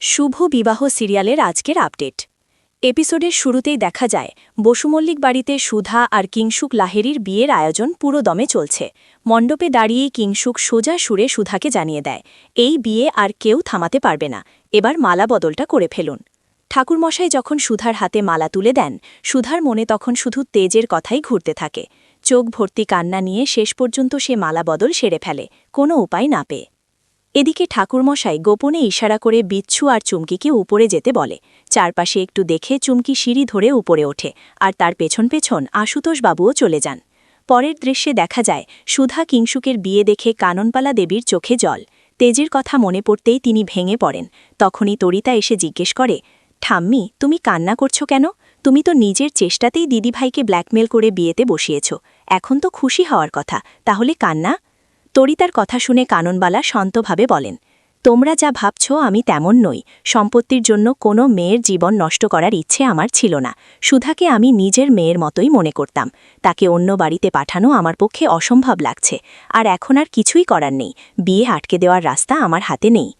শুভ বিবাহ সিরিয়ালের আজকের আপডেট। এপিসোডের শুরুতেই দেখা যায়, বসুমল্লিক বাড়িতে সুধা আর কিংসুক লাহেরির বিয়ের আয়োজন পুরো দমে চলছে। মণ্ডপে দাঁড়িয়েই কিংসুক সোজা সুরে সুধাকে জানিয়ে দেয়, এই বিয়ে আর কেউ থামাতে পারবে না, এবার মালা বদলটা করে ফেলুন। ঠাকুরমশাই যখন সুধার হাতে মালা তুলে দেন, সুধার মনে তখন শুধু তেজের কথাই ঘুরতে থাকে। চোখ ভর্তি কান্না নিয়ে শেষ পর্যন্ত সে মালা বদল সেরে ফেলে, কোনো উপায় না পেয়ে। এদিকে ঠাকুরমশাই গোপনে ইশারা করে বিচ্ছু আর চুমকিকে উপরে যেতে বলে। চারপাশে একটু দেখে চুমকি সিঁড়ি ধরে উপরে ওঠে আর তার পেছন পেছন আশুতোষবাবুও চলে যান। পরের দৃশ্যে দেখা যায়, সুধা কিংসুকের বিয়ে দেখে কাননপালা দেবীর চোখে জল। তেজের কথা মনে পড়তেই তিনি ভেঙে পড়েন। তখনই তরিতা এসে জিজ্ঞেস করে, ঠাম্মি, তুমি কান্না করছ কেন? তুমি তো নিজের চেষ্টাতেই দিদিভাইকে ব্ল্যাকমেল করে বিয়েতে বসিয়েছ। এখন তো খুশি হওয়ার কথা। তাহলে কান্না? তরিতার কথা শুনে কাননবালা শান্তভাবে বলেন, তোমরা যা ভাবছ আমি তেমন নই। সম্পত্তির জন্য কোনো মেয়ের জীবন নষ্ট করার ইচ্ছে আমার ছিল না। সুধাকে আমি নিজের মেয়ের মতোই মনে করতাম। তাকে অন্য বাড়িতে পাঠানো আমার পক্ষে অসম্ভব লাগছে। আর এখন আর কিছুই করার নেই। বিয়ে আটকে দেওয়ার রাস্তা আমার হাতে নেই।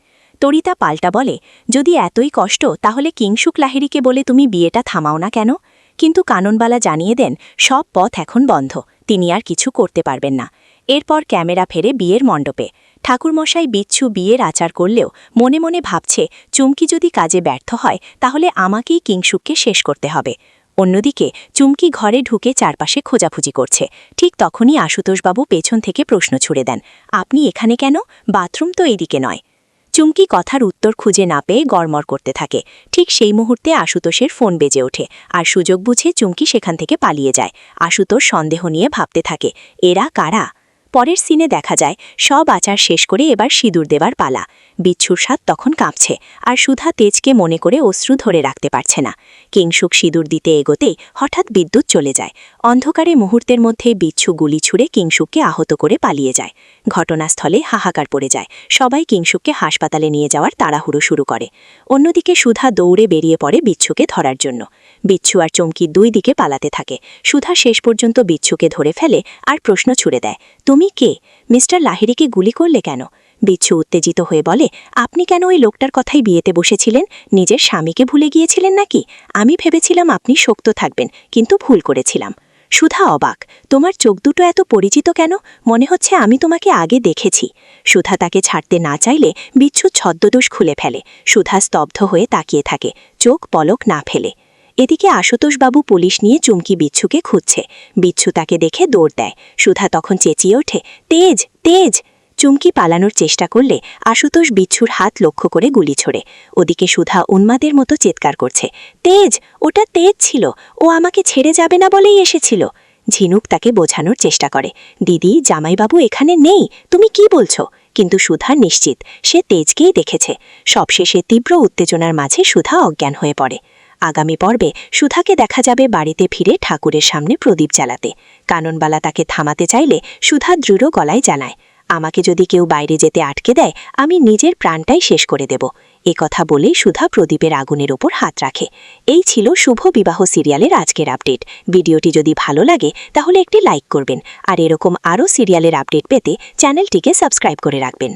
তরিতা পাল্টা বলে, যদি এতই কষ্ট, তাহলে কিংসুক লাহিরিকে বলে তুমি বিয়েটা থামাও না কেন? কিন্তু কাননবালা জানিয়ে দেন, সব পথ এখন বন্ধ। তিনি আর কিছু করতে পারবেন না। এরপর ক্যামেরা ফেরে বিয়ের মণ্ডপে। ঠাকুরমশাই বিচ্ছু বিয়ের আচার করলেও মনে মনে ভাবছে, চুমকি যদি কাজে ব্যর্থ হয়, তাহলে আমাকেই কিংসুককে শেষ করতে হবে। অন্যদিকে, চুমকি ঘরে ঢুকে চারপাশে খোঁজাখুঁজি করছে। ঠিক তখনই আশুতোষবাবু পেছন থেকে প্রশ্ন ছুড়ে দেন, আপনি এখানে কেন? বাথরুম তো এইদিকে নয়। চুমকি কথার উত্তর খুঁজে না পেয়ে গড়মড় করতে থাকে। ঠিক সেই মুহূর্তে আশুতোষের ফোন বেজে ওঠে, আর সুযোগ বুঝে চুমকি সেখান থেকে পালিয়ে যায়। আশুতোষ সন্দেহ নিয়ে ভাবতে থাকে, এরা কারা? পরের সিনে দেখা যায়, সব আচার শেষ করে এবার সিঁদুর দেবার পালা। বিচ্ছুর সাত তখন কাঁপছে, আর সুধা তেজকে মনে করে অশ্রু ধরে রাখতে পারছে না। কিংসুক সিঁদুর দিতে এগোতেই হঠাৎ বিদ্যুৎ চলে যায়। অন্ধকারে মুহূর্তের মধ্যে বিচ্ছু গুলি ছুড়ে কিংসুককে আহত করে পালিয়ে যায়। ঘটনাস্থলে হাহাকার পড়ে যায়। সবাই কিংসুককে হাসপাতালে নিয়ে যাওয়ার তাড়াহুড়ো শুরু করে। অন্যদিকে সুধা দৌড়ে বেরিয়ে পড়ে বিচ্ছুকে ধরার জন্য। বিচ্ছু আর চমকি দুই দিকে পালাতে থাকে। সুধা শেষ পর্যন্ত বিচ্ছুকে ধরে ফেলে আর প্রশ্ন ছুড়ে দেয় কে? মিস্টার লাহিরিকে গুলি করলে কেন? বিচ্ছু উত্তেজিত হয়ে বলে, আপনি কেন ওই লোকটার কথাই বিয়েতে বসেছিলেন? নিজের স্বামীকে ভুলে গিয়েছিলেন নাকি? আমি ভেবেছিলাম আপনি শক্ত থাকবেন, কিন্তু ভুল করেছিলাম। সুধা অবাক, তোমার চোখ দুটো এত পরিচিত কেন? মনে হচ্ছে আমি তোমাকে আগে দেখেছি। সুধা তাকে ছাড়তে না চাইলে বিচ্ছু ছদ্মদোষ খুলে ফেলে। সুধা স্তব্ধ হয়ে তাকিয়ে থাকে, চোখ পলক না ফেলে। এদিকে আশুতোষবাবু পুলিশ নিয়ে চুমকি বিচ্ছুকে খুঁজছে। বিচ্ছু তাকে দেখে দৌড় দেয়। সুধা তখন চেঁচিয়ে ওঠে, তেজ তেজ! চুমকি পালানোর চেষ্টা করলে আশুতোষ বিচ্ছুর হাত লক্ষ্য করে গুলি ছোড়ে। ওদিকে সুধা উন্মাদের মতো চিৎকার করছে, তেজ, ওটা তেজ ছিল, ও আমাকে ছেড়ে যাবে না বলেই এসেছিল। ঝিনুক তাকে বোঝানোর চেষ্টা করে, দিদি, জামাইবাবু এখানে নেই, তুমি কি বলছো? কিন্তু সুধা নিশ্চিত, সে তেজকেই দেখেছে। সবশেষে তীব্র উত্তেজনার মাঝে সুধা অজ্ঞান হয়ে পড়ে। আগামী পর্বে সুধাকে দেখা যাবে বাড়িতে ফিরে ঠাকুরের সামনে প্রদীপ জ্বালাতে। কাননবালা তাকে থামাতে চাইলে সুধা দৃঢ় গলায় জানায়, আমাকে যদি কেউ বাইরে যেতে আটকে দেয়, আমি নিজের প্রাণটাই শেষ করে দেব। এ কথা বলেই সুধা প্রদীপের আগুনের ওপর হাত রাখে। এই ছিল শুভ বিবাহ সিরিয়ালের আজকের আপডেট। ভিডিওটি যদি ভালো লাগে, তাহলে একটি লাইক করবেন। আর এরকম আরও সিরিয়ালের আপডেট পেতে চ্যানেলটিকে সাবস্ক্রাইব করে রাখবেন।